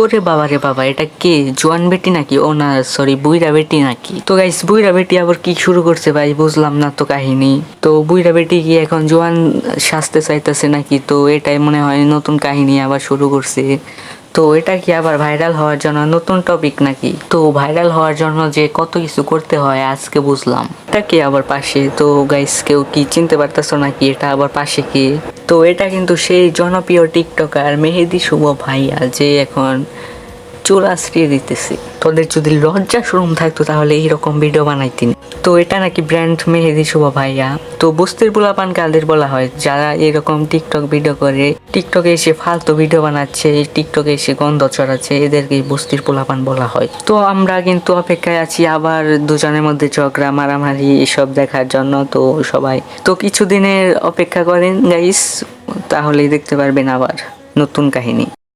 ওরে বাবা রে বাবা, এটা কে? জোয়ান বেটি নাকি? ও না সরি বুইরা বেটি নাকি? তো গাইস বুইরা বেটি আবার কি শুরু করছে ভাই? বুঝলাম না তো কাহিনী। তো বুইরা বেটি কি এখন জোয়ান সাজতে চাইতেছে নাকি? তো এটাই মনে হয় নতুন কাহিনী আবার শুরু করছে। তো এটা কি আবার ভাইরাল হওয়ার জন্য নতুন টপিক নাকি? তো ভাইরাল হওয়ার জন্য যে কত কিছু করতে হয় আজকে বুঝলাম। এটা কি আবার পাশে? তো গাইস কেউ কি চিনতে পারতেছো নাকি এটা আবার পাশে কি? তো এটা কিন্তু সেই জনপ্রিয় টিকটকার মেহেদি শুভ ভাইয়া, যে এখন চুল আশ্রিয়ে দিতেছে। তোদের যদি লজ্জা শরম থাকতো তাহলে এইরকম ভিডিও বানাইতিন। তো এটা নাকি ব্র্যান্ড মেহেদি শুভ ভাইয়া। তো বস্তির পোলাপান কাদের বলা হয়? যারা এরকম টিকটক ভিডিও করে টিকটকে এসে ফালতু ভিডিও বানাচ্ছে টিকটকে এসে গন্ধ ছড়াচ্ছে এদেরকে বস্তির পোলাপান বলা হয়। তো আমরা কিন্তু অপেক্ষায় আছি আবার দুজনের মধ্যে ঝগড়া, মারামারি এসব দেখার জন্য। তো সবাই, তো কিছুদিনের অপেক্ষা করেন গাইস তাহলেই দেখতে পারবেন আবার নতুন কাহিনী।